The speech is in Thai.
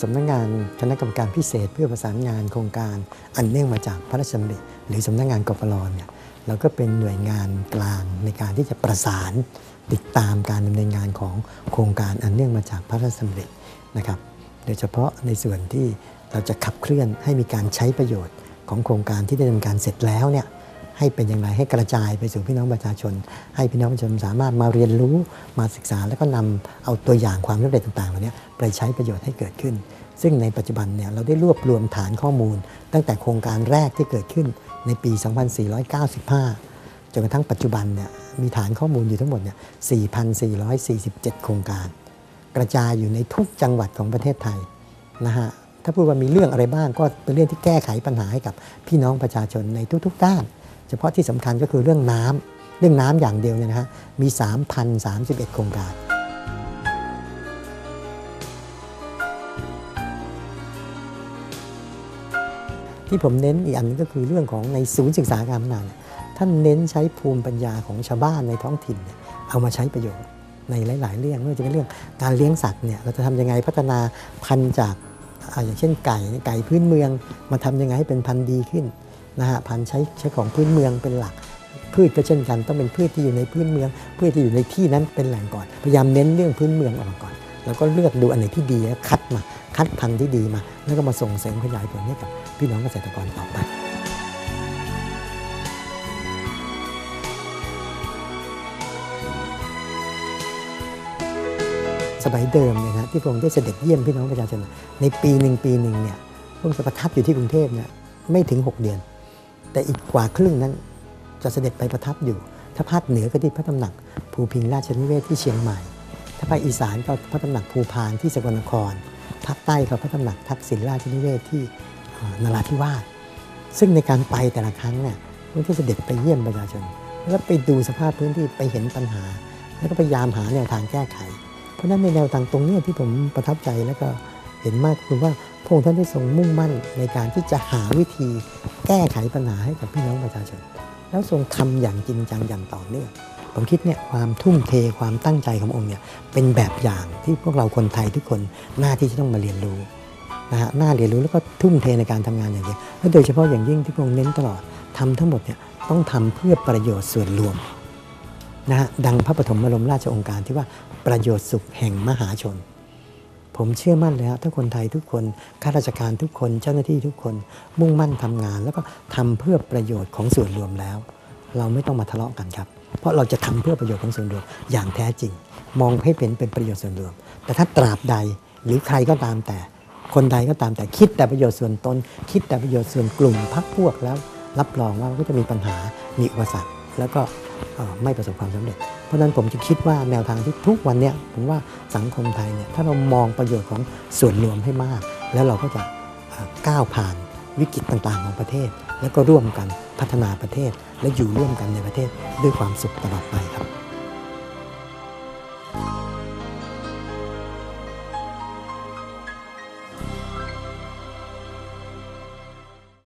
สำนักงานคณะกรรมการพิเศษ เพื่อประสานงานโครงการอันเนื่องมาจากพระราชดำริหรือสำนักงานกปรเนี่ยเราก็เป็นหน่วยงานกลางในการที่จะประสานติดตามการดำเนินงานของโครงการอันเนื่องมาจากพระราชดำรินะครับ โดยเฉพาะในส่วนที่เราจะขับเคลื่อนให้มีการใช้ประโยชน์ของโครงการที่ได้ดำเนินการเสร็จแล้วเนี่ย ให้เป็นอย่างไรให้กระจายไปสู่พี่น้องประชาชน ให้พี่น้องประชาชนสามารถมาเรียนรู้มาศึกษา แล้วก็นำเอาตัวอย่างความสำเร็จต่างๆเหล่านี้ไปใช้ประโยชน์ให้เกิดขึ้น ซึ่งในปัจจุบันเนี่ยเราได้รวบรวมฐานข้อมูล ตั้งแต่โครงการแรกที่เกิดขึ้นในปี 2495 จนกระทั่งปัจจุบันเนี่ยมีฐานข้อมูลอยู่ทั้งหมดเนี่ย 4,447 โครงการ กระจายอยู่ในทุกจังหวัดของประเทศไทยนะฮะถ้าพูดว่ามีเรื่องอะไรบ้างก็เป็นเรื่องที่แก้ไขปัญหาให้กับพี่น้องประชาชนในทุกๆด้าน เฉพาะที่สำคัญก็คือเรื่องน้ำเรื่องน้ำอย่างเดียวเนี่ยนะฮะมี 3,031 โครงการที่ผมเน้นอีกอันนึงก็คือเรื่องของในศูนย์ศึกษาการพนานท่านเน้นใช้ภูมิปัญญาของชาวบ้านในท้องถิ่น เอามาใช้ประโยชน์ในหลาย ๆ เรื่องไม่ว่าจะเป็นเรื่องการเลี้ยงสัตว์เนี่ยเราจะทำยังไงพัฒนาพันธุ์จากอ่าอย่างเช่นไก่ไก่พื้นเมือง มาทำยังไงให้เป็นพันธุ์ดีขึ้น นะฮะพันธุ์ใช้ใช้ของพื้นเมืองเป็นหลัก พืชก็เช่นกัน ต้องเป็นพืชที่อยู่ในพื้นเมือง พืชที่อยู่ในที่นั้นเป็นแหล่งก่อน พยายามเน้นเรื่องพื้นเมืองออกมาก่อน แล้วก็เลือกดูอันไหนที่ดีแล้วคัดมา คัดพันธุ์ที่ดีมา แล้วก็มาส่งเสริมขยายผลให้กับพี่น้องเกษตรกรต่อไปสมัยเดิมเนี่ยนะที่พระองค์ได้เสด็จเยี่ยมพี่น้องประชาชนในปีหนึ่งปีหนึ่งเนี่ยพระองค์จะประทับอยู่ที่กรุงเทพเนี่ยไม่ถึง 6 เดือน แต่อีกกว่าครึ่งนั้นจะเสด็จไปประทับอยู่ ถ้าภาคเหนือก็ที่พระตำหนักภูพิงราชนิเวศที่เชียงใหม่ ถ้าภาคอีสานก็พระตำหนักภูพานที่สกลนคร ภาคใต้ก็พระตำหนักทักษิณราชนิเวศที่นราธิวาส ซึ่งในการไปแต่ละครั้งเนี่ยพระองค์ที่เสด็จไปเยี่ยมประชาชน แล้วไปดูสภาพพื้นที่ไปเห็นปัญหา แล้วก็พยายามหาแนวทางแก้ไข เพราะฉะนั้นในแนวทางตรงนี้ที่ผมประทับใจแล้วก็ เห็นมากคือว่าพระองค์ท่านได้ทรงมุ่งมั่นในการที่จะหาวิธีแก้ไขปัญหาให้กับพี่น้องประชาชน แล้วทรงทำอย่างจริงจังอย่างต่อเนื่องผมคิดเนี่ยความทุ่มเทความตั้งใจขององค์เนี่ยเป็นแบบอย่างที่พวกเราคนไทยทุกคนหน้าที่จะต้องมาเรียนรู้นะฮะหน้าเรียนรู้แล้วก็ทุ่มเทในการทำงานอย่างเดียวและโดยเฉพาะอย่างยิ่งที่พระองค์เน้นตลอดทำทั้งหมดเนี่ยต้องทำเพื่อประโยชน์ส่วนรวมนะฮะดังพระปฐมบรมราชองค์การที่ว่าประโยชน์สุขแห่งมหาชน ผมเชื่อมั่นเลยฮะถ้าคนไทยทุกคนข้าราชการทุกคนเจ้าหน้าที่ทุกคน มุ่งมั่นทำงาน แล้วก็ทำเพื่อประโยชน์ของส่วนรวมแล้ว เราไม่ต้องมาทะเลาะกันครับ เพราะเราจะทำเพื่อประโยชน์ของส่วนรวมอย่างแท้จริง มองให้เป็นเป็นประโยชน์ส่วนรวม แต่ถ้าตราบใดหรือใครก็ตามแต่ คนใดก็ตามแต่คิดแต่ประโยชน์ส่วนตน คิดแต่ประโยชน์ส่วนกลุ่มพักพวกแล้ว รับรองว่าก็จะมีปัญหามีอุปสรรคแล้วก็ไม่ประสบความสำเร็จ เพราะนั้นผมจะคิดว่าแนวทางที่ทุกวันเนี้ยผมว่าสังคมไทยเนี่ยถ้าเรามองประโยชน์ของส่วนรวมให้มาก แล้วเราก็จะก้าวผ่านวิกฤตต่างๆของประเทศ แล้วก็ร่วมกันพัฒนาประเทศ และอยู่ร่วมกันในประเทศด้วยความสุขตลอดไปครับ